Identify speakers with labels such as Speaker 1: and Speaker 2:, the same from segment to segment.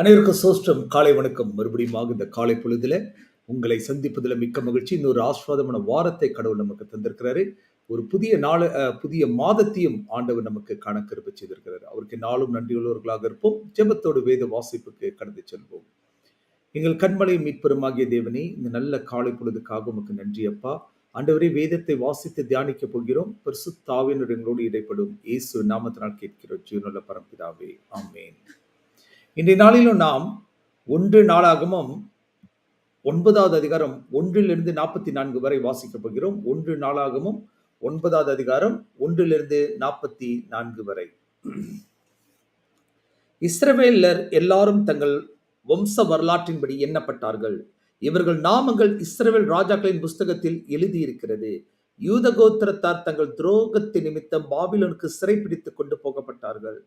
Speaker 1: அனைவருக்கும் சோஷ்டம் காலை வணக்கம் மறுபடியும் இந்த காலை பொழுதுல உங்களை சந்திப்பதில் மிக்க மகிழ்ச்சி இன்னொரு ஆஸ்வாதமான வாரத்தை கடவுள் நமக்கு தந்திருக்கிறாரு ஒரு புதிய நாள் புதிய மாதத்தையும் ஆண்டவர் நமக்கு கணக்கெடுப்பு செய்திருக்கிறார் அவருக்கு நாளும் நன்றியுள்ளவர்களாக இருப்போம் ஜெபத்தோடு வேத வாசிப்புக்கு கடந்து செல்வோம் எங்கள் கண்மலை மீட்பெருமாகிய தேவனே இந்த நல்ல காலை பொழுதுக்காக உமக்கு நன்றி அப்பா ஆண்டவரே வேதத்தை வாசித்து தியானிக்க போகிறோம் பெருசு தாவினர் எங்களோடு இடைப்படும் இயேசு நாமத்தினால் கேட்கிறோம் ஜீவனுள்ள பரம்பிதாவே ஆமேன் இன்றைய நாளிலும் நாம் ஒன்று நாளாகமும் ஒன்பதாவது அதிகாரம் ஒன்றிலிருந்து நாற்பத்தி நான்கு வரை வாசிக்கப் போகிறோம் ஒன்று நாளாகமும் ஒன்பதாவது அதிகாரம் ஒன்றிலிருந்து நாற்பத்தி நான்கு வரை இஸ்ரவேலர் எல்லாரும் தங்கள் வம்ச வரலாற்றின்படி எண்ணப்பட்டார்கள் இவர்கள் நாமங்கள் இஸ்ரவேல் ராஜாக்களின் புஸ்தகத்தில் எழுதியிருக்கிறது யூத கோத்திரத்தார் தங்கள் துரோகத்தின் நிமித்தம் பாபிலோனுக்கு சிறைப்பிடித்து கொண்டு போகப்பட்டார்கள்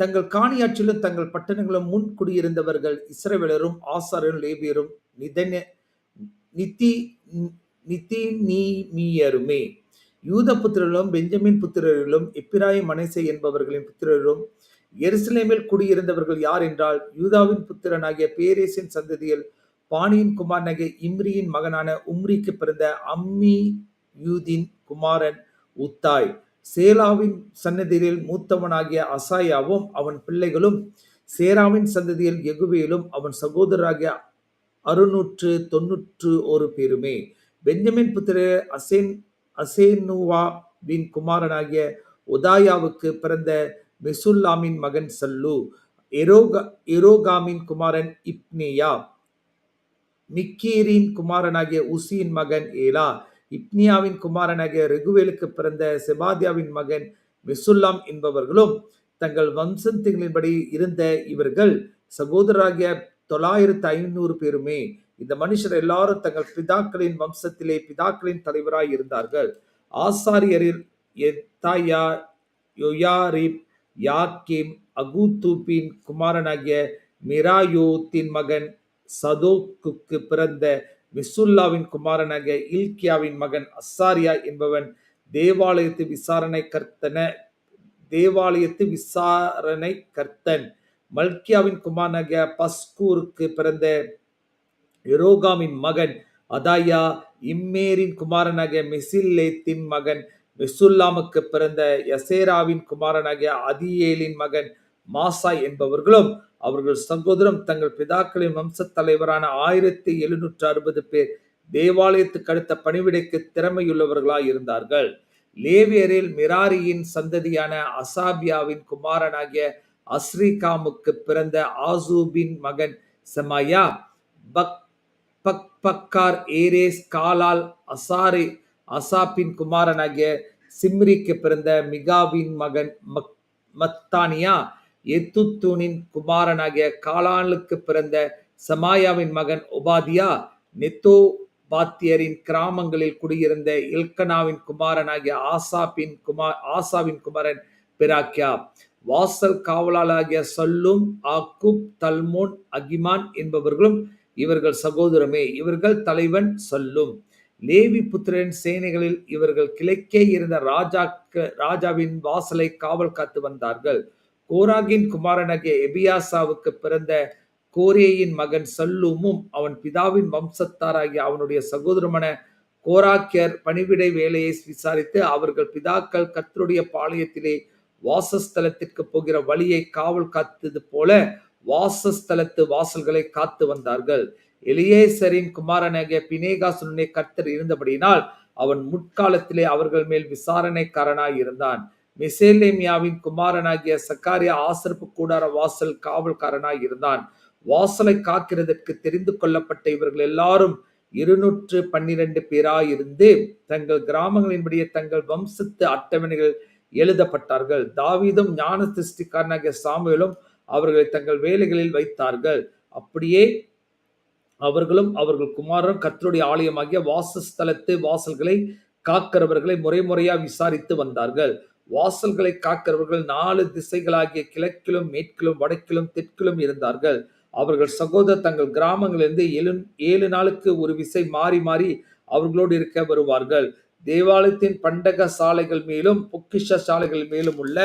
Speaker 1: தங்கள் காணியாற்றிலும் தங்கள் பட்டணங்களும் முன் குடியிருந்தவர்கள் இஸ்ரவேலரும் ஆசாரரும் லேபியரும் நிதி நிதி நீமியருமே யூத புத்திரர்களும் பெஞ்சமின் புத்திரர்களும் இப்பிராயி மனசே என்பவர்களின் புத்திரரும் எருசலேமில் குடியிருந்தவர்கள் யார் என்றால் யூதாவின் புத்திரனாகிய பேரேசின் சந்ததியில் பாணியின் குமாரனாகிய இம்ரியின் மகனான உம்ரிக்கு பிறந்த அம்மி யூதின் குமாரன் உத்தாய் சேலாவின் சன்னதியில் மூத்தவனாகிய அசாயாவும் அவன் பிள்ளைகளும் சேராவின் சந்ததியில் எகுவேலும் அவன் சகோதரராகிய அறுநூற்று தொன்னூற்று ஒரு பேருமே பெஞ்சமின் புத்திர அசேன் அசேனுவாவின் குமாரனாகிய உதாயாவுக்கு பிறந்த மெசுல்லாமின் மகன் சல்லு எரோகா எரோகாமின் குமாரன் இப்னியா மிக்கீரின் குமாரனாகிய உசியின் மகன் ஏலா இப்னியாவின் குமாரனாகிய ரெகுவேலுக்கு பிறந்த செபாதியாவின் மகன் மிசுல்லாம் என்பவர்களும் தங்கள் வம்சந்திகளின்படி இருந்த இவர்கள் சகோதரராகிய தொள்ளாயிரத்து ஐநூறு பேருமே இந்த மனுஷர் எல்லாரும் தங்கள் பிதாக்களின் வம்சத்திலே பிதாக்களின் தலைவராய் இருந்தார்கள் ஆசாரியரில் எத்தாயா யொயாரிப் யாக்கிம் அகுதூபின் குமாரனாகிய மிராயோத்தின் மகன் சதோக்குக்கு பிறந்த விசுல்லாவின் குமாரனாக இல்கியாவின் மகன் அசாரியா என்பவன் தேவாலயத்து விசாரணை கர்த்தன தேவாலயத்து விசாரணை கர்த்தன் மல்கியாவின் குமாரனாக பஸ்கூருக்கு பிறந்த எரோகாமின் மகன் அதாயா இம்மேரின் குமாரனாக மெசில்லேத்தின் மகன் மெசுல்லாமுக்கு பிறந்த யசேராவின் குமாரனாகிய அதியேலின் மகன் மாசா என்பவர்களும் அவர்கள் சகோதரம் தங்கள் பிதாக்களின் வம்ச தலைவரான ஆயிரத்தி எழுநூற்று அறுபது பேர் தேவாலயத்துக்கு அடுத்த பணிவிடைக்கு திறமையுள்ளவர்களாய் இருந்தார்கள் லேவியரில் மிராரியின் சந்ததியான அசாபியாவின் குமாரனாகிய அஸ்ரிகாமுக்கு பிறந்த ஆசூபின் மகன் செமாயா பக் பக் பக்கார் ஏரேஸ் காலால் அசாரி அசாப்பின் குமாரனாகிய சிம்ரிக்கு பிறந்த மிகாவின் மகன் மக் மத்தானியா எத்துத்தூனின் குமாரனாகிய காலானுக்கு பிறந்த சமாயாவின் மகன் உபாதியா நெத்தோ பாத்தியரின் கிராமங்களில் குடியிருந்த இல்கனாவின் குமாரனாகிய ஆசாப்பின் குமார் ஆசாவின் குமாரன் பிராக்கியா வாசல் காவலாளாகிய சொல்லும் ஆக்குப் தல்மோன் அகிமான் என்பவர்களும் இவர்கள் சகோதரமே இவர்கள் தலைவன் சொல்லும் லேவி புத்திரன் சேனைகளில் இவர்கள் கிழக்கே இருந்த ராஜாக்கு ராஜாவின் வாசலை காவல் காத்து வந்தார்கள் கோராகின் குமாரனகிய எபியாசாவுக்கு பிறந்த கோரேயின் மகன் சல்லூமும் அவன் பிதாவின் வம்சத்தாராகிய அவனுடைய சகோதரமான கோராக்கியர் பணிவிடை வேலையை விசாரித்து அவர்கள் பிதாக்கள் கத்தருடைய பாளையத்திலே வாசஸ்தலத்திற்கு போகிற வழியை காவல் காத்தது போல வாசஸ்தலத்து வாசல்களை காத்து வந்தார்கள் எலியேசரின் குமாரனாகிய பினேகாசுனே கர்த்தர் இருந்தபடியினால் அவன் முற்காலத்திலே அவர்கள் மேல் விசாரணைக்காரனாய் இருந்தான் மெசேலேமியாவின் குமாரனாகிய சக்காரியா ஆசிரப்பு கூடார வாசல் காவல்காரனாய் இருந்தான் வாசலை காக்கிறதற்கு தெரிந்து கொள்ளப்பட்ட இவர்கள் எல்லாரும் இருநூற்று பன்னிரண்டு பேராயிருந்து தங்கள் கிராமங்களின்படியே தங்கள் வம்சத்து அட்டவணைகள் எழுதப்பட்டார்கள் தாவிதும் ஞான திருஷ்டிக்காரனாகிய சாமுவேலும் அவர்களை தங்கள் வேலைகளில் வைத்தார்கள் அப்படியே அவர்களும் அவர்கள் குமாரரும் கத்தருடைய ஆலயமாகிய வாசஸ்தலத்து வாசல்களை காக்கிறவர்களை முறையா விசாரித்து வந்தார்கள் வாசல்களை காக்கிறவர்கள் நாலு திசைகளாகிய கிழக்கிலும் மேற்கிலும் வடக்கிலும் தெற்கிலும் இருந்தார்கள் அவர்கள் சகோதரர் தங்கள் கிராமங்களிலிருந்து ஏழு ஏழு நாளுக்கு ஒரு விசை மாறி மாறி அவர்களோடு இருக்க வருவார்கள் தேவாலயத்தின் பண்டக சாலைகள் மேலும் பொக்கிஷ சாலைகள் மேலும் உள்ள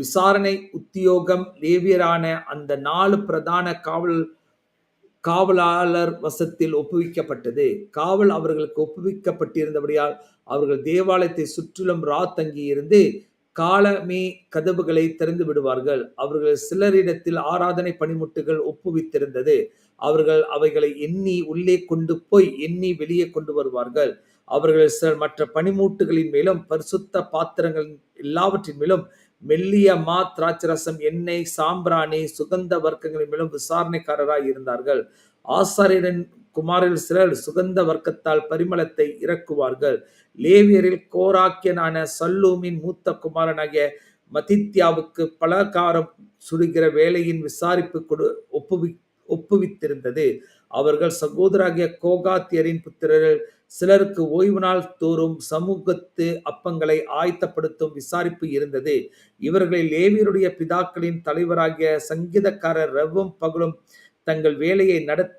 Speaker 1: விசாரணை உத்தியோகம் லேவியரான அந்த நாலு பிரதான காவல் காவலாளர் வசத்தில் ஒப்புவிக்கப்பட்டது காவல் அவர்களுக்கு ஒப்புவிக்கப்பட்டிருந்தபடியால் அவர்கள் தேவாலயத்தை சுற்றிலும் ரா தங்கியிருந்து காலமே கதவுகளை திறந்து விடுவார்கள் அவர்கள் சிலரிடத்தில் ஆராதனை பணிமுட்டுகள் ஒப்புவித்திருந்தது அவர்கள் அவைகளை எண்ணி உள்ளே கொண்டு போய் எண்ணி வெளியே கொண்டு வருவார்கள் அவர்கள் மற்ற பனிமூட்டுகளின் மேலும் பரிசுத்த பாத்திரங்கள் எல்லாவற்றின் மேலும் மெல்லிய மா திராட்சரசம் எண்ணெய் சாம்பிராணி சுகந்த வர்க்கங்களின் மேலும் விசாரணைக்காரராய் இருந்தார்கள் ஆசாரியரின் குமாரில் சிலர் சுகந்த வர்க்கத்தால் பரிமளத்தை இறக்குவார்கள் லேவியரில் கோராக்கியனான சல்லூமின் மூத்த குமாரனாகிய மதித்யாவுக்கு பலகாரம் சுடுகிற வேலையின் விசாரிப்பு கொடு ஒப்புவி ஒப்புவித்திருந்தது அவர்கள் சகோதராகிய கோகாத்தியரின் புத்திரர்கள் சிலருக்கு ஓய்வு நாள் தோறும் சமூகத்து அப்பங்களை ஆயத்தப்படுத்தும் விசாரிப்பு இருந்தது இவர்களில் லேவியருடைய பிதாக்களின் தலைவராகிய சங்கீதக்காரர் ரவ்வும் பகலும் தங்கள் வேலையை நடத்த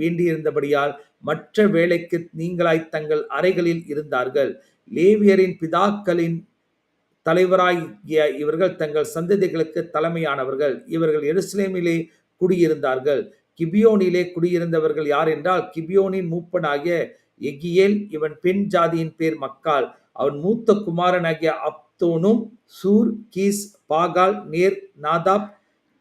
Speaker 1: வேண்டியிருந்தபடியால் மற்ற வேலைக்கு நீங்களாய் தங்கள் அறைகளில் இருந்தார்கள் லேவியரின் பிதாக்களின் தலைவராகிய இவர்கள் தங்கள் சந்ததிகளுக்கு தலைமையானவர்கள் இவர்கள் எருசலேமிலே குடியிருந்தார்கள் கிபியோனிலே குடியிருந்தவர்கள் யார் என்றால் கிபியோனின் மூப்பனாகிய எகியேல் இவன் பெண் ஜாதியின் பேர் மக்கால் அவன் மூத்த குமாரனாகிய அப்தோனும் சூர் Kish Baal Ner Nadab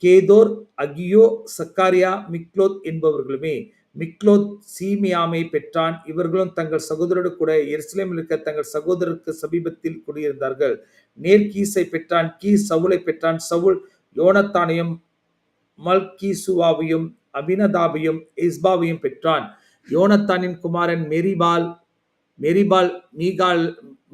Speaker 1: Gedor Ahio Zechariah Mikloth என்பவர்களுமே மிக்லோத் சீமியாமை பெற்றான் இவர்களும் தங்கள் சகோதரோடு கூட எருசலேம் இருக்க தங்கள் சகோதரருக்கு சமீபத்தில் குடியிருந்தார்கள் நேர் கீஸை பெற்றான் கீ சவுலை பெற்றான் சவுல் யோனத்தானையும் மல்கீசுவாவையும் அபினதாபையும் இஸ்பாவையும் பெற்றான் யோனத்தானின் குமாரன் மெரிபால் மெரிபால் மீகால்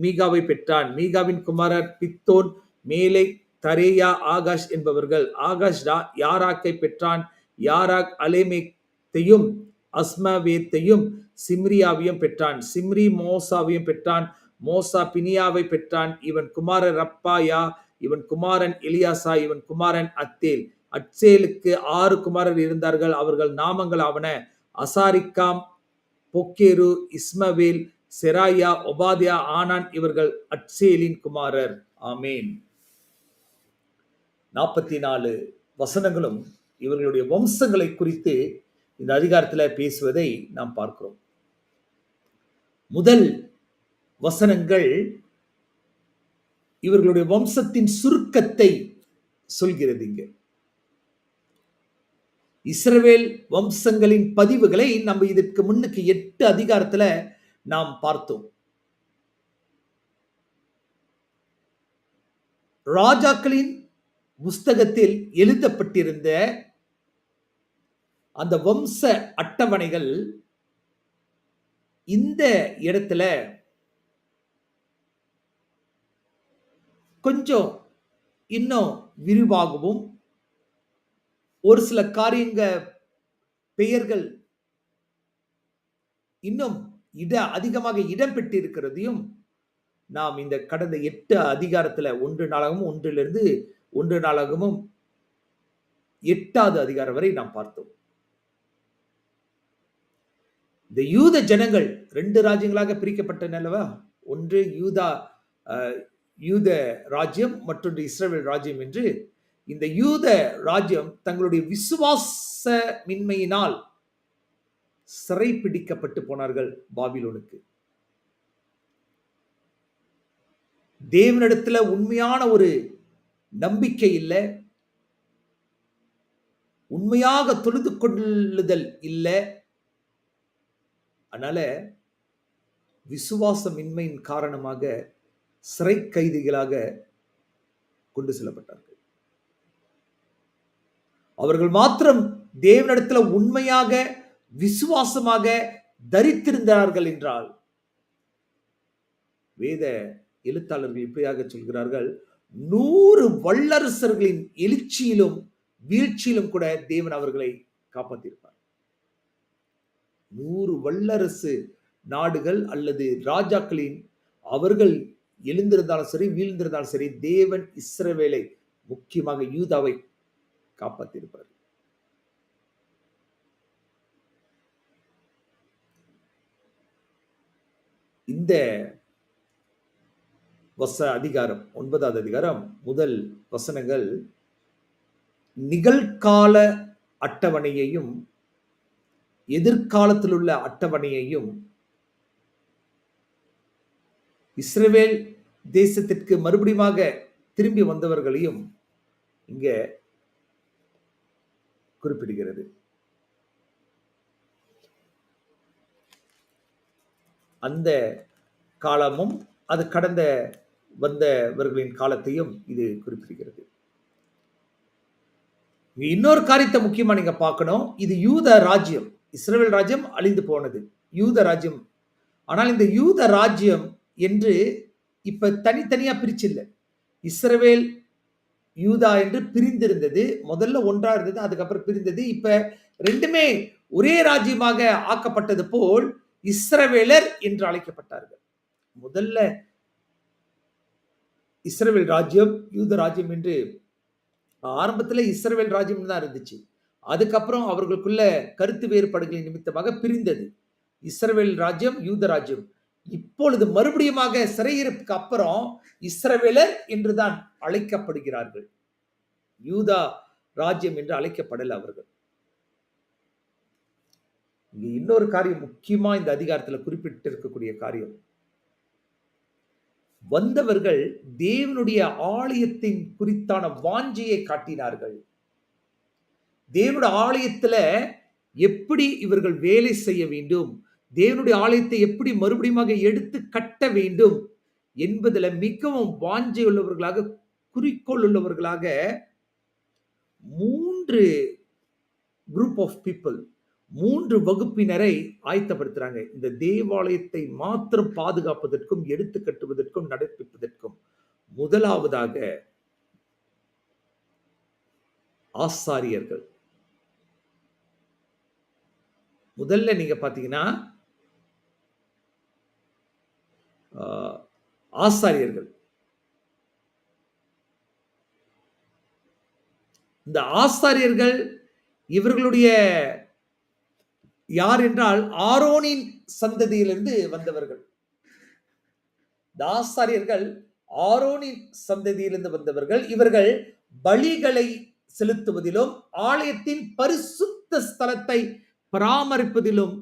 Speaker 1: மீகாவை பெற்றான் மீகாவின் குமாரர் பித்தோன் மேலை தரேயா ஆகாஷ் என்பவர்கள் ஆகாஷ் யாராக்கை பெற்றான் யாராக் அலேமேத்தையும் அஸ்மவேத்தையும் சிம்ரியாவையும் பெற்றான் சிம்ரி மோசாவையும் பெற்றான் மோசா பினியாவை பெற்றான் இவன் குமாரர் ரப்பாயா இவன் குமாரன் இலியாசா இவன் குமாரன் அத்தேல் அட்சேலுக்கு ஆறு குமாரர் இருந்தார்கள் அவர்கள் நாமங்கள் ஆவன அசாரிக்காம் பொக்கேரு இஸ்மவேல் செராயா ஒபாதியா ஆனான் இவர்கள் அட்சேலின் குமாரர் ஆமேன் நாற்பத்தி நாலு வசனங்களும் இவர்களுடைய வம்சங்களை குறித்து இந்த அதிகாரத்தில் பேசுவதை நாம் பார்க்கிறோம் முதல் வசனங்கள் இவர்களுடைய வம்சத்தின் சுருக்கத்தை சொல்கிறது இங்கே இஸ்ரவேல் வம்சங்களின் பதிவுகளை நம்ம இதற்கு முன்னுக்கு எட்டு அதிகாரத்தில் நாம் பார்த்தோம் ராஜாக்களின் புஸ்தகத்தில் எழுதப்பட்டிருந்த அந்த வம்ச அட்டவணைகள் இந்த இடத்துல கொஞ்சம் இன்னும் விரிவாகவும் ஒரு சில காரியங்க பெயர்கள் இன்னும் இட அதிகமாக இடம்பெற்றிருக்கிறதையும் நாம் இந்த கடந்த எட்டு அதிகாரத்துல ஒன்று நாளாகவும் ஒன்றிலிருந்து ஒன்று நாளாகவும் எட்டாவது அதிகாரம் வரை நாம் பார்த்தோம் இந்த யூத ஜனங்கள் ரெண்டு ராஜ்யங்களாக பிரிக்கப்பட்ட நிலவா ஒன்று யூதா யூத ராஜ்யம் மற்றொன்று இஸ்ரேல் ராஜ்யம் என்று இந்த யூத ராஜ்யம் தங்களுடைய விசுவாச மின்மையினால் சிறை பிடிக்கப்பட்டு போனார்கள் பாபிலோனுக்கு தேவனிடத்துல உண்மையான ஒரு நம்பிக்கை இல்லை உண்மையாக தொழுது கொள்ளுதல் இல்லை அதனால விசுவாசமின்மையின் காரணமாக சிறை கைதிகளாக கொண்டு செல்லப்பட்டார்கள் அவர்கள் மாத்திரம் தேவனிடத்தில் உண்மையாக விசுவாசமாக தரித்திருந்தார்கள் என்றால் வேத எழுத்தாளர்கள் இப்படியாக சொல்கிறார்கள் நூறு வல்லரசர்களின் எழுச்சியிலும் வீழ்ச்சியிலும் கூட தேவன் அவர்களை காப்பாற்றியிருப்பார் நூறு வல்லரசு நாடுகள் அல்லது ராஜாக்களின் அவர்கள் எழுந்திருந்தாலும் சரி வீழ்ந்திருந்தாலும் சரி தேவன் இஸ்ரவேலை முக்கியமாக யூதாவை காப்பாற்றியிருப்பார் இந்த வச அதிகாரம் ஒன்பதாவது அதிகாரம் முதல் வசனங்கள் நிகழ்கால அட்டவணையையும் எதிர்காலத்தில் உள்ள அட்டவணையையும் இஸ்ரேவேல் தேசத்திற்கு மறுபடியும் திரும்பி வந்தவர்களையும் இங்கே குறிப்பிடுகிறது அந்த காலமும் அது கடந்த வந்தவர்களின் காலத்தையும் இது குறிப்பிடுகிறது இன்னொரு காரியத்தை முக்கியமா நீங்க பார்க்கணும் இது யூத ராஜ்யம் இஸ்ரேல் ராஜ்யம் அழிந்து போனது யூத ராஜ்யம் ஆனால் இந்த யூத ராஜ்யம் என்று இப்ப தனித்தனியா பிரிச்சு இல்லை இஸ்ரேல் யூதா என்று பிரிந்திருந்தது முதல்ல ஒன்றா இருந்தது அதுக்கப்புறம் பிரிந்தது இப்ப ரெண்டுமே ஒரே ராஜ்யமாக ஆக்கப்பட்டது போல் இஸ்ரவேலர் என்று அழைக்கப்பட்டார்கள் முதல்ல இஸ்ரவேல் ராஜ்யம் யூத ராஜ்யம் என்று ஆரம்பத்தில் இஸ்ரவேல் ராஜ்யம் தான் இருந்துச்சு அதுக்கப்புறம் அவர்களுக்குள்ள கருத்து வேறுபாடுகளின் நிமித்தமாக பிரிந்தது இஸ்ரவேல் ராஜ்யம் யூத ராஜ்யம் இப்பொழுது மறுபடியுமாக சிறையிருப்புக்கு அப்புறம் இஸ்ரவேலர் என்றுதான் அழைக்கப்படுகிறார்கள் யூதா ராஜ்யம் என்று அழைக்கப்படல அவர்கள் இங்க இன்னொரு காரியம் முக்கியமா இந்த அதிகாரத்துல குறிப்பிட்டு இருக்கக்கூடிய காரியம் வந்தவர்கள் தேவனுடைய ஆலயத்தின் குறித்தான வாஞ்சியை காட்டினார்கள் தேவனுடைய ஆலயத்துல எப்படி இவர்கள் வேலை செய்ய வேண்டும் தேவனுடைய ஆலயத்தை எப்படி மறுபடியும் எடுத்து கட்ட வேண்டும் என்பதில் மிகவும் உள்ளவர்களாக குறிக்கோள் உள்ளவர்களாக மூன்று குரூப் ஆஃப் பீப்புள் மூன்று வகுப்பினரை ஆயத்தப்படுத்துறாங்க இந்த தேவாலயத்தை மாத்திரம் பாதுகாப்பதற்கும் எடுத்து கட்டுவதற்கும் நடப்பிப்பதற்கும் முதலாவதாக ஆசாரியர்கள் முதல்ல நீங்க பாத்தீங்கன்னா ஆசாரியர்கள் இந்த ஆசாரியர்கள் இவர்களுடைய யார் என்றால் ஆரோனின் சந்ததியிலிருந்து வந்தவர்கள் இந்த ஆசாரியர்கள் ஆரோனின் சந்ததியிலிருந்து வந்தவர்கள் இவர்கள் பலிகளை செலுத்துவதிலும் ஆலயத்தின் பரிசுத்த ஸ்தலத்தை பராமரிப்பதிலும்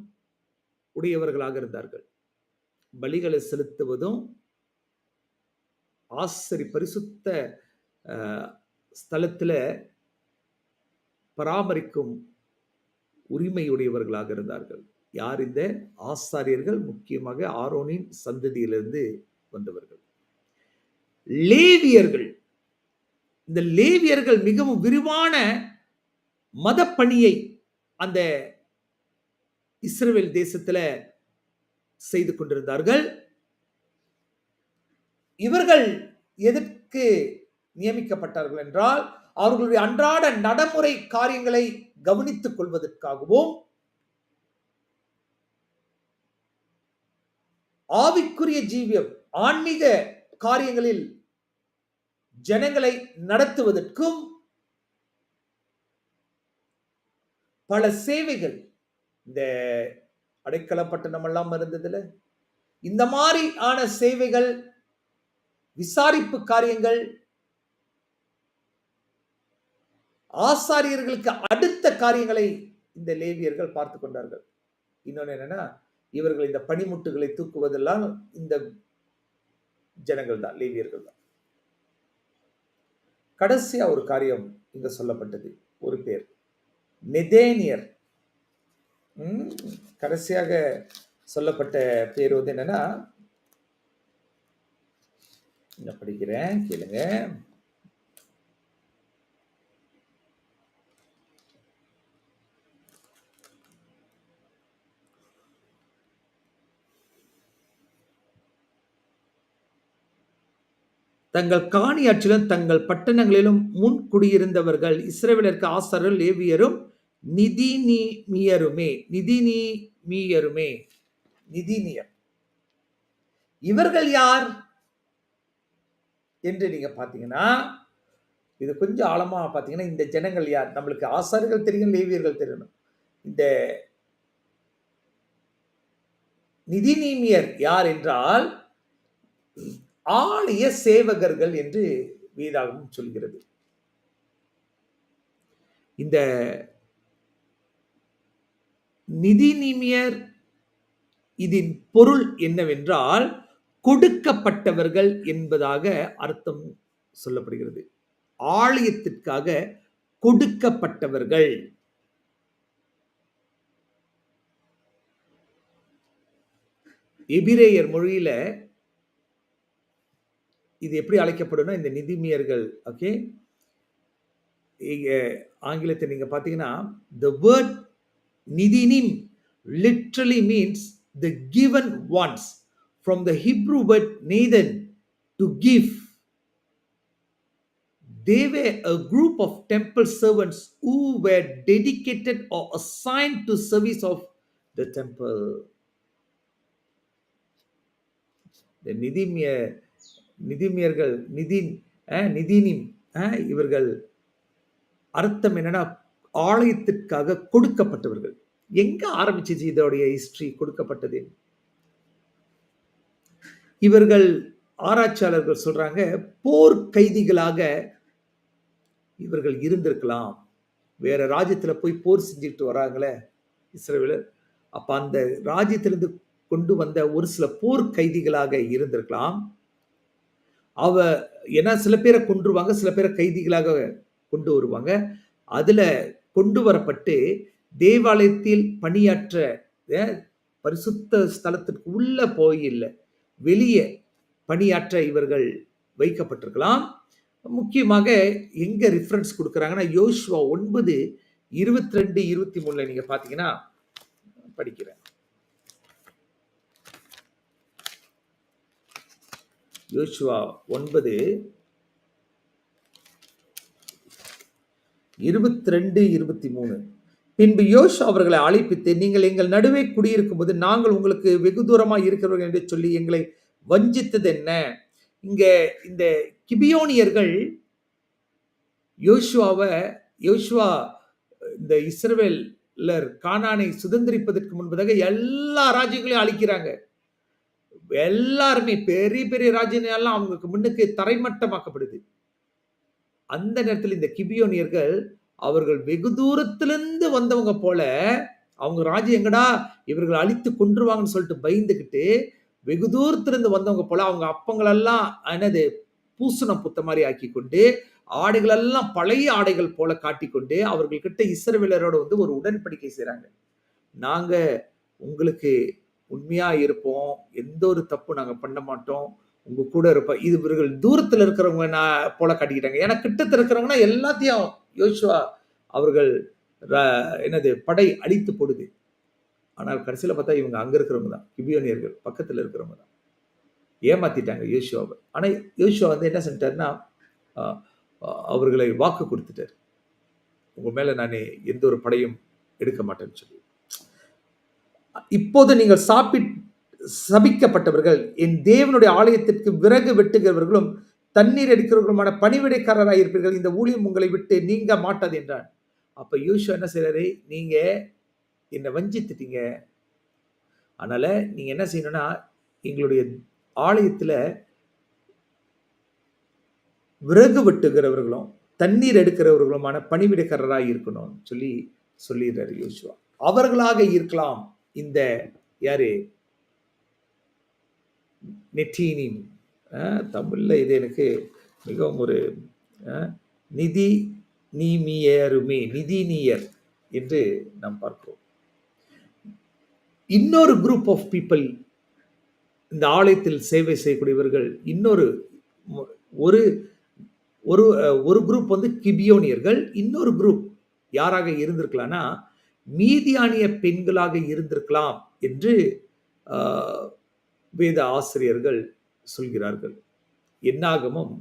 Speaker 1: உடையவர்களாக இருந்தார்கள் பலிகளை செலுத்துவதும் ஆசரி பரிசுத்த ஸ்தலத்தில் பராமரிக்கும் உரிமையுடையவர்களாக இருந்தார்கள் யார் இந்த ஆசாரியர்கள் முக்கியமாக ஆரோனின் சந்ததியிலிருந்து வந்தவர்கள் லேவியர்கள் இந்த லேவியர்கள் மிகவும் விரிவான மதப்பணியை அந்த இஸ்ரேல் தேசத்தில் செய்து கொண்டிருந்தார்கள் இவர்கள் எதற்கு நியமிக்கப்பட்டார்கள் என்றால் அவர்களுடைய அன்றாட நடைமுறை காரியங்களை கவனித்துக் கொள்வதற்காகவும் ஆவிக்குரிய ஜீவியம் ஆன்மீக காரியங்களில் ஜனங்களை நடத்துவதற்கும் பல சேவைகள் இந்த அடைக்கலப்பட்டணம் எல்லாம் இருந்ததுல இந்த மாதிரி ஆன சேவைகள் விசாரிப்பு காரியங்கள் ஆசாரியர்களுக்கு அடுத்த காரியங்களை இந்த லேவியர்கள் பார்த்து கொண்டார்கள் இன்னொன்று என்னன்னா இவர்கள் இந்த பனிமுட்டுகளை தூக்குவதெல்லாம் இந்த ஜனங்கள் தான் லேவியர்கள் தான் கடைசியா ஒரு காரியம் இங்க சொல்லப்பட்டது ஒரு பேர் நெதேனியர் கடைசியாக சொல்லப்பட்ட பேர் வந்து என்னன்னா நான் படிக்கிறேன் கேளுங்க தங்கள் காணியாற்றிலும் தங்கள் பட்டணங்களிலும் முன் குடியிருந்தவர்கள் இஸ்ரேவேலருக்கு லேவியரும் நிதி நீமியருமே நிதி நீமியருமே நிதினியர் இவர்கள் யார் என்று நீங்கள் பார்த்தீங்கன்னா இது கொஞ்சம் ஆழமாக பார்த்தீங்கன்னா இந்த ஜனங்கள் யார் நம்மளுக்கு ஆசாரிகள் தெரியும் லேவியர்கள் தெரியணும் இந்த நிதி நீமியர் யார் என்றால் ஆலய சேவகர்கள் என்று வீதாகவும் சொல்கிறது இந்த நிதி நீமியர் இதன் பொருள் என்னவென்றால் கொடுக்கப்பட்டவர்கள் என்பதாக அர்த்தம் சொல்லப்படுகிறது ஆலயத்திற்காக கொடுக்கப்பட்டவர்கள் எபிரேயர் மொழியில இது எப்படி அழைக்கப்படும் இந்த நிதிமியர்கள் ஓகே ஆங்கிலத்தை நீங்க பாத்தீங்கன்னா த வேர்ட் நிதினிம் literally means the given once from the Hebrew word Nathan to give. They were a group of temple servants who were dedicated or assigned to service of the temple. The Nidimiyar, நிதிமியர்கள் நிதின் eh, இவர்கள் அர்த்தம் என்னன்னா ஆலயத்திற்காக கொடுக்கப்பட்டவர்கள் எங்க ஆரம்பிச்சிச்சு இதோடைய history கொடுக்கப்பட்டது இவர்கள் ஆராய்ச்சியாளர்கள் சொல்றாங்க போர் கைதிகளாக இவர்கள் இருந்திருக்கலாம் வேற ராஜ்யத்தில் போய் போர் செஞ்சுக்கிட்டு வராங்களே இஸ்ரேலர் அப்போ அந்த ராஜ்யத்திலிருந்து கொண்டு வந்த ஒரு சில போர் கைதிகளாக இருந்திருக்கலாம் அவ ஏன்னா சில பேரை கொண்டுருவாங்க சில பேரை கைதிகளாக கொண்டு வருவாங்க அதில் கொண்டு வரப்பட்டு தேவாலயத்தில் பணியாற்ற பரிசுத்த ஸ்தலத்திற்கு உள்ள போயில்லை வெளியே பணியாற்ற இவர்கள் வைக்கப்பட்டிருக்கலாம் முக்கியமாக எங்கே ரெஃபரன்ஸ் கொடுக்குறாங்கன்னா யோசுவா ஒன்பது இருபத்தி ரெண்டு இருபத்தி மூணில் நீங்கள் பார்த்தீங்கன்னா படிக்கிறேன் யோசுவா ஒன்பது இருபத்தி ரெண்டு இருபத்தி மூணு பின்பு யோஷ் அவர்களை அழைப்பித்து நீங்கள் எங்கள் நடுவே குடியிருக்கும் போது நாங்கள் உங்களுக்கு வெகு தூரமாக இருக்கிறவர்கள் என்று சொல்லி எங்களை வஞ்சித்தது என்ன இங்கே இந்த கிபியோனியர்கள் யோசுவாவை யோசுவா இந்த இஸ்ரவேலர் கானானை சுதந்திரிப்பதற்கு முன்பதாக எல்லா ராஜ்யங்களையும் அழிக்கிறாங்க எல்லாருமே பெரிய பெரிய ராஜ்யங்கள்லாம் அவங்களுக்கு முன்னுக்கு தரைமட்டமாக்கப்படுது அந்த நேரத்தில் இந்த கிபியோனியர்கள் அவர்கள் வெகு தூரத்திலிருந்து பயந்து வந்தவங்க போல அவங்க ராஜ்யம் எங்கடா இவர்கள் அழித்து கொன்றுவாங்கன்னு சொல்லிட்டு பயந்துக்கிட்டு வெகு தூரத்திலிருந்து வந்தவங்க போல அவங்க அப்பங்களெல்லாம் என்னது பூசணம் புத்த மாதிரி ஆக்கி கொண்டு ஆடைகளெல்லாம் பழைய ஆடைகள் போல காட்டிக்கொண்டு அவர்கள்கிட்ட இசரவிலரோட வந்து ஒரு உடன்படிக்கை செய்கிறாங்க நாங்கள் உங்களுக்கு உண்மையாக இருப்போம் எந்த ஒரு தப்பு நாங்கள் பண்ண மாட்டோம் உங்கள் கூட இருப்போம் இது இவர்கள் தூரத்தில் இருக்கிறவங்க நான் போல காட்டிக்கிட்டாங்க ஏன்னா கிட்டத்தில் இருக்கிறவங்கன்னா எல்லாத்தையும் யோசிச்சுவா அவர்கள் என்னது படை அழித்து போடுது ஆனால் கடைசியில் பார்த்தா இவங்க அங்கே இருக்கிறவங்க தான் கிபியோனியர்கள் பக்கத்தில் இருக்கிறவங்க தான் ஏமாத்திட்டாங்க யோசுவாவை ஆனால் யோசியோ வந்து என்ன செஞ்சிட்டாருன்னா அவர்களை வாக்கு கொடுத்துட்டார் உங்கள் மேலே நான் எந்த ஒரு படையும் எடுக்க மாட்டேன்னு சொல்லி இப்போது நீங்கள் சாப்பிட் சபிக்கப்பட்டவர்கள் என் தேவனுடைய ஆலயத்திற்கு விறகு வெட்டுகிறவர்களும் தண்ணீர் எடுக்கிறவர்களுமான பணிவிடைக்காரராக இருப்பீர்கள் இந்த ஊழியம் உங்களை விட்டு நீங்க மாட்டாது என்றான் அப்போ யூஷோ என்ன செய்கிறாரு நீங்கள் என்னை வஞ்சித்துட்டீங்க அதனால் நீங்கள் என்ன செய்யணும்னா எங்களுடைய ஆலயத்தில் விறகு வெட்டுகிறவர்களும் தண்ணீர் எடுக்கிறவர்களுமான பணிவிடைக்காரராக இருக்கணும்னு சொல்லி சொல்லிடுறாரு யோசுவா அவர்களாக இருக்கலாம் இந்த யாரு நெட்டீனின் தமிழில் இது எனக்கு மிகவும் ஒரு நிதி நீமியருமே நிதினியர் என்று நாம் பார்க்கிறோம் இன்னொரு குரூப் ஆஃப் பீப்புள் இந்த ஆலயத்தில் சேவை செய்யக்கூடியவர்கள் இன்னொரு ஒரு ஒரு ஒரு குரூப் வந்து கிபியோனியர்கள் இன்னொரு குரூப் யாராக இருந்திருக்கலாம்னா மீதியானிய பெண்களாக இருந்திருக்கலாம் என்று வேத ஆசிரியர்கள் சொல்கிறார்கள் என்னாகமும்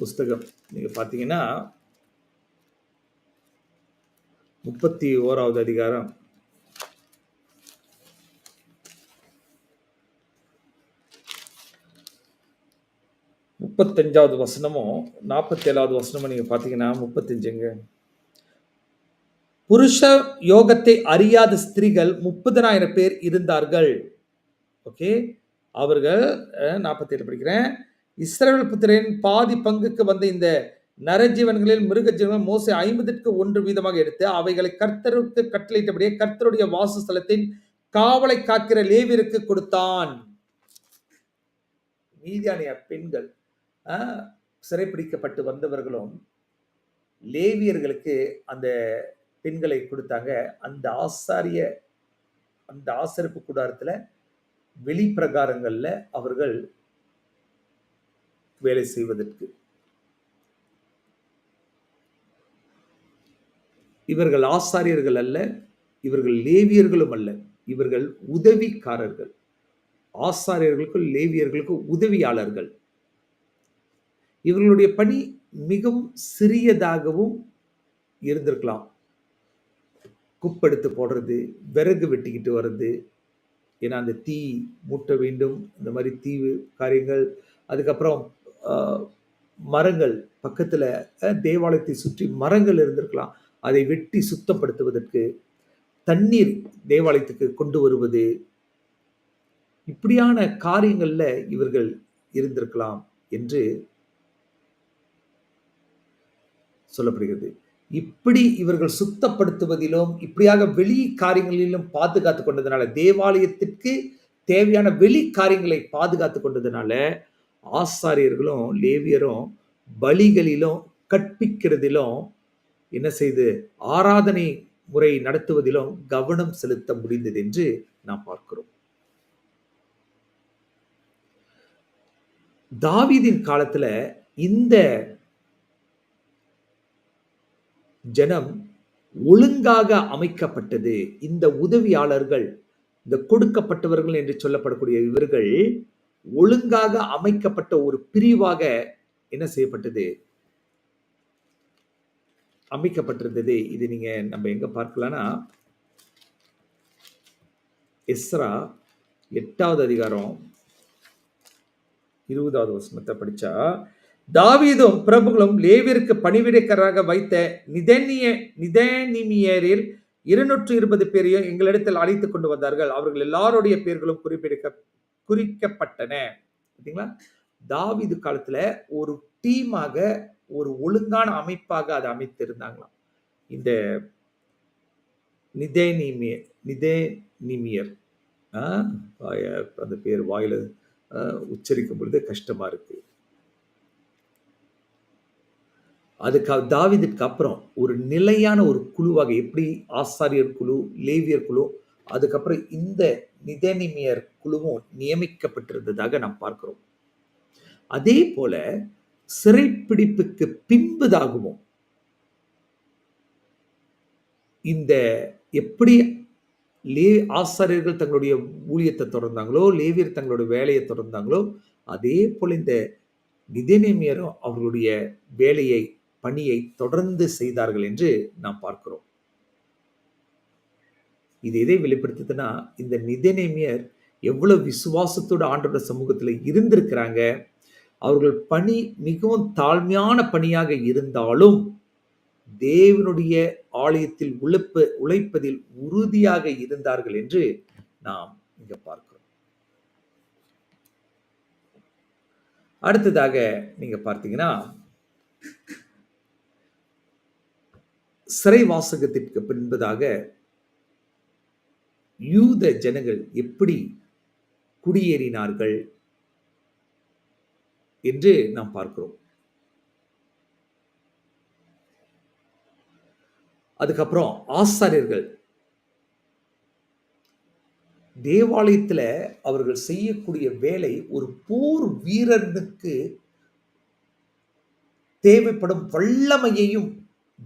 Speaker 1: புஸ்தகம் நீங்கள் பார்த்தீங்கன்னா முப்பத்தி ஓராவது அதிகாரம் முப்பத்தஞ்சாவது வசனமும் நாற்பத்தேழாவது வசனமும் நீங்கள் பார்த்தீங்கன்னா முப்பத்தஞ்சுங்க புருஷ யோகத்தை அறியாத ஸ்திரீகள் முப்பதனாயிரம் பேர் இருந்தார்கள் ஓகே அவர்கள் நாற்பத்தேழு படிக்கிறேன் இஸ்ரேல் புத்திரின் பாதி பங்குக்கு வந்த இந்த நரஜீவன்களில் மிருகஜீவன் மோசை ஐம்பதிற்கு ஒன்று வீதமாக எடுத்து அவைகளை கர்த்தருக்கு கட்டளையிட்டபடியே கர்த்தருடைய வாசஸ்தலத்தின் காவலை காக்கிற லேவிற்கு கொடுத்தான் மீதியானிய பெண்கள் சிறைப்பிடிக்கப்பட்டு வந்தவர்களும் லேவியர்களுக்கு அந்த பெண்களை கொடுத்தாங்க அந்த ஆசாரிய அந்த ஆசரிப்பு கூடாரத்தில் வெளிப்பிரகாரங்களில் அவர்கள் வேலை செய்வதற்கு இவர்கள் ஆசாரியர்கள் அல்ல இவர்கள் லேவியர்களும் அல்ல இவர்கள் உதவிக்காரர்கள் ஆசாரியர்களுக்கும் லேவியர்களுக்கும் உதவியாளர்கள் இவர்களுடைய பணி மிகவும் சிறியதாகவும் இருந்திருக்கலாம் குப்படுத்து போடுறது விறகு வெட்டிக்கிட்டு வர்றது ஏன்னா அந்த தீ மூட்ட வேண்டும் இந்த மாதிரி தீ காரியங்கள் அதுக்கப்புறம் மரங்கள் பக்கத்தில் தேவாலயத்தை சுற்றி மரங்கள் இருந்திருக்கலாம் அதை வெட்டி சுத்தப்படுத்துவதற்கு தண்ணீர் தேவாலயத்துக்கு கொண்டு வருவது இப்படியான காரியங்களில் இவர்கள் இருந்திருக்கலாம் என்று சொல்லப்படுகிறது இப்படி இவர்கள் சுத்தப்படுத்துவதிலும் இப்படியாக வெளி காரியங்களிலும் பாதுகாத்து கொண்டதுனால தேவாலயத்திற்கு தேவையான வெளி காரியங்களை பாதுகாத்து கொண்டதுனால ஆசாரியர்களும் லேவியரும் பலிகளிலும் கற்பிக்கிறதிலும் என்ன செய்து ஆராதனை முறை நடத்துவதிலும் கவனம் செலுத்த முடிந்தது என்று நாம் பார்க்கிறோம் தாவீதின் காலத்துல இந்த ஜனம் ஒழுங்காக அமைக்கப்பட்டது இந்த உதவியாளர்கள் இந்த கொடுக்கப்பட்டவர்கள் என்று சொல்லப்படக்கூடிய இவர்கள் ஒழுங்காக அமைக்கப்பட்ட ஒரு பிரிவாக என்ன செய்யப்பட்டது அமைக்கப்பட்டிருந்தது இது நீங்க நம்ம எங்க பார்க்கலாம்னா எஸ்ரா எட்டாவது அதிகாரம் இருபதாவது வசனத்தை படிச்சா தாவீதும் பிரபுகளும் லேவிற்கு பணிவிடைக்கராக வைத்த நிதனிய நிதனிமியரில் இருநூற்று இருபது பேரையும் எங்களிடத்தில் அழைத்து கொண்டு வந்தார்கள் அவர்கள் எல்லாருடைய பேர்களும் குறிப்பிட குறிக்கப்பட்டன தாவிது காலத்துல ஒரு டீமாக ஒரு ஒழுங்கான அமைப்பாக அதை அமைத்திருந்தாங்களாம் இந்த நிதே நிமியர் அந்த பேர் வாயில உச்சரிக்கும் பொழுது கஷ்டமா இருக்கு அதுக்கு தாவிதுக்கு அப்புறம் ஒரு நிலையான ஒரு குழுவாக எப்படி ஆசாரியர் குழு லேவியர் குழு அதுக்கப்புறம் இந்த நிதனிமியர் குழுவும் நியமிக்கப்பட்டிருந்ததாக நாம் பார்க்கிறோம் அதே போல சிறைப்பிடிப்புக்கு பின்புதாகவும் இந்த எப்படி லே ஆசாரியர்கள் தங்களுடைய ஊழியத்தை தொடர்ந்தாங்களோ லேவியர் தங்களுடைய வேலையை தொடர்ந்தாங்களோ அதே போல இந்த நிதனிமியரும் அவர்களுடைய வேலையை பணியை தொடர்ந்து செய்தார்கள் என்று நாம் பார்க்கிறோம் இது எதை வெளிப்படுத்துதுன்னா இந்த நிதனேமியர் எவ்வளோ விசுவாசத்தோட ஆண்டோட சமூகத்தில் இருந்திருக்கிறாங்க அவர்கள் பணி மிகவும் தாழ்மையான பணியாக இருந்தாலும் தேவனுடைய ஆலயத்தில் உழைப்ப உழைப்பதில் உறுதியாக இருந்தார்கள் என்று நாம் இங்க பார்க்கிறோம் அடுத்ததாக நீங்க பார்த்தீங்கன்னா சிறை வாசகத்திற்கு பின்பதாக யூத ஜனங்கள் எப்படி குடியேறினார்கள் என்று நாம் பார்க்கிறோம் அதுக்கப்புறம் ஆசாரியர்கள் தேவாலயத்தில் அவர்கள் செய்யக்கூடிய வேலை ஒரு போர் வீரனுக்கு தேவைப்படும் வல்லமையையும்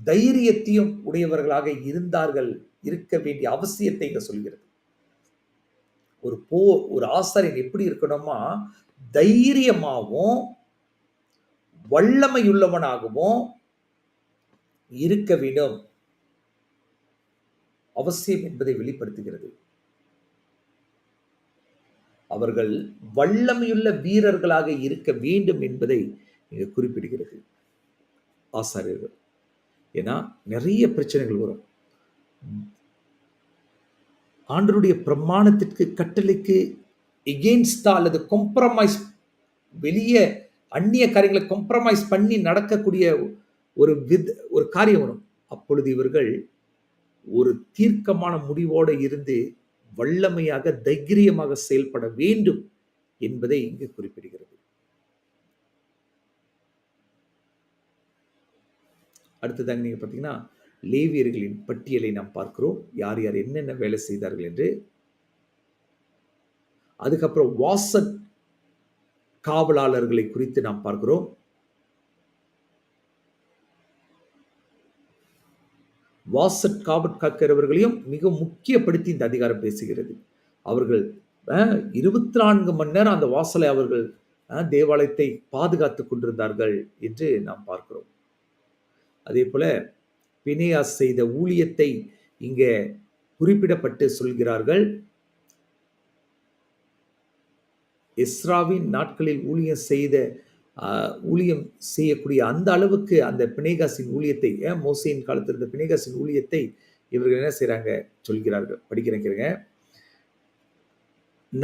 Speaker 1: தைரியத்தையும் உடையவர்களாக இருந்தார்கள் இருக்க வேண்டிய அவசியத்தை இங்க சொல்கிறது ஒரு போர் ஒரு ஆசாரியன் எப்படி இருக்கணுமா தைரியமாகவும் வல்லமையுள்ளவனாகவும் இருக்க வேண்டும் அவசியம் என்பதை வெளிப்படுத்துகிறது அவர்கள் வல்லமையுள்ள வீரர்களாக இருக்க வேண்டும் என்பதை இங்கே குறிப்பிடுகிறது ஆசாரியர்கள் ஏன்னா நிறைய பிரச்சனைகள் வரும் ஆண்டருடைய பிரமாணத்திற்கு கட்டளைக்கு எகெயின்ஸ்டா அல்லது கொம்ப்ரமைஸ் வெளியே அந்நிய காரியங்களை கொம்ப்ரமைஸ் பண்ணி நடக்கக்கூடிய ஒரு வித் ஒரு காரியம் வரும் அப்பொழுது இவர்கள் ஒரு தீர்க்கமான முடிவோடு இருந்து வல்லமையாக தைரியமாக செயல்பட வேண்டும் என்பதை இங்கு குறிப்பிடுகிறது அடுத்ததாக நீங்கள் பார்த்தீங்கன்னா லேவியர்களின் பட்டியலை நாம் பார்க்கிறோம் யார் யார் என்னென்ன வேலை செய்தார்கள் என்று அதுக்கப்புறம் வாசல் காவலாளர்களை குறித்து நாம் பார்க்கிறோம் வாசட் காவல் காக்கிறவர்களையும் மிக முக்கியப்படுத்தி இந்த அதிகாரம் பேசுகிறது அவர்கள் இருபத்தி நான்கு மணி நேரம் அந்த வாசலை அவர்கள் தேவாலயத்தை பாதுகாத்து கொண்டிருந்தார்கள் என்று நாம் பார்க்கிறோம் அதே போல பினையாஸ் செய்த ஊழியத்தை இங்கே குறிப்பிடப்பட்டு சொல்கிறார்கள் இஸ்ராவின் நாட்களில் ஊழியம் செய்த ஊழியம் செய்யக்கூடிய அந்த அளவுக்கு அந்த பிணைகாசின் ஊழியத்தை ஏன் மோசையின் காலத்தில் இருந்த பிணைகாசின் ஊழியத்தை இவர்கள் என்ன செய்கிறாங்க சொல்கிறார்கள் படிக்கிறேங்க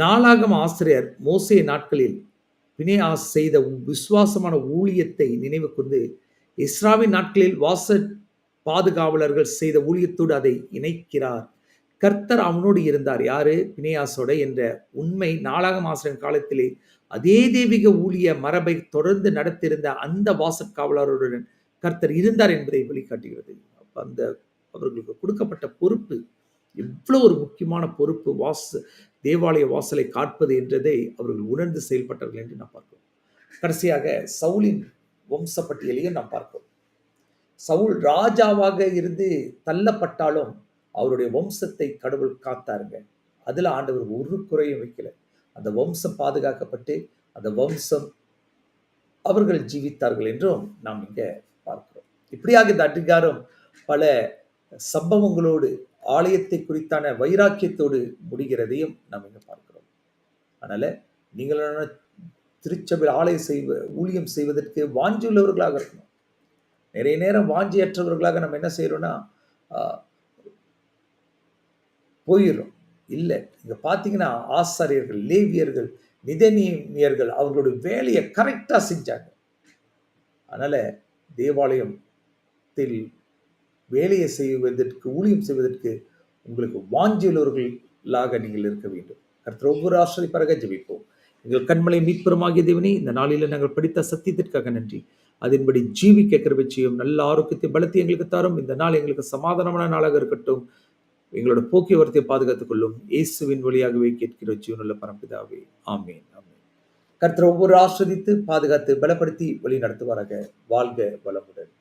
Speaker 1: நாளாகம் ஆசிரியர் மோசே நாட்களில் பிணையாஸ் செய்த விசுவாசமான ஊழியத்தை நினைவு கொண்டு இஸ்ராவின் நாட்களில் வாச பாதுகாவலர்கள் செய்த ஊழியத்தோடு அதை இணைக்கிறார் கர்த்தர் அவனோடு இருந்தார் யாரு பினேயாசோட என்ற உண்மை நாளாக ஆசிரியர் காலத்திலே அதே தெய்வீக ஊழிய மரபை தொடர்ந்து நடத்தியிருந்த அந்த வாசற் காவலருடன் கர்த்தர் இருந்தார் என்பதை வெளிக்காட்டுகிறது அப்போ அந்த அவர்களுக்கு கொடுக்கப்பட்ட பொறுப்பு எவ்வளோ ஒரு முக்கியமான பொறுப்பு வாச தேவாலய வாசலை காட்பது என்றதை அவர்கள் உணர்ந்து செயல்பட்டார்கள் என்று நாம் பார்க்கிறோம் கடைசியாக சவுலின் வம்சப்பட்டியலையும் நாம் பார்க்கிறோம் சவுல் ராஜாவாக இருந்து தள்ளப்பட்டாலும் அவருடைய வம்சத்தை கடவுள் காத்தாருங்க அதில் ஆண்டவர் ஒரு குறையும் வைக்கல அந்த வம்சம் பாதுகாக்கப்பட்டு அந்த வம்சம் அவர்கள் ஜீவித்தார்கள் என்றும் நாம் இங்கே பார்க்கிறோம் இப்படியாக இந்த அதிகாரம் பல சம்பவங்களோடு ஆலயத்தை குறித்தான வைராக்கியத்தோடு முடிகிறதையும் நாம் இங்கே பார்க்கிறோம் அதனால நீங்களான திருச்சபையில் ஆலயம் செய்வ ஊழியம் செய்வதற்கு வாஞ்சியுள்ளவர்களாக இருக்கணும் நிறைய நேரம் வாஞ்சியற்றவர்களாக நம்ம என்ன செய்கிறோன்னா போயிடுறோம் இல்லை இங்கே பார்த்தீங்கன்னா ஆசாரியர்கள் லேவியர்கள் நிதனியர்கள் அவர்களுடைய வேலையை கரெக்டாக செஞ்சாங்க அதனால் தேவாலயத்தில் வேலையை செய்வதற்கு ஊழியம் செய்வதற்கு உங்களுக்கு வாஞ்சியுள்ளவர்களாக நீங்கள் இருக்க வேண்டும் கருத்தர் ஒவ்வொரு ஆசிரியப்பராக ஜபிப்போம் எங்கள் கண்மலை மீட்பெருமாகிய தேவனே இந்த நாளில் நாங்கள் படித்த சத்தியத்திற்காக நன்றி அதன்படி ஜீவிக்க கேட்கிற செய்யும் நல்ல ஆரோக்கியத்தை பலத்தை எங்களுக்கு தரும் இந்த நாள் எங்களுக்கு சமாதானமான நாளாக இருக்கட்டும் எங்களோட போக்குவரத்தை பாதுகாத்துக் கொள்ளும் இயேசுவின் வழியாகவே கேட்கிற ஜீவனுள்ள பரம்பிதாவே ஆமேன் ஆமேன் கர்த்தர் ஒவ்வொரு ஆஸ்ரதித்து பாதுகாத்து பலப்படுத்தி வழி நடத்துவாராக வாழ்க வளமுடன்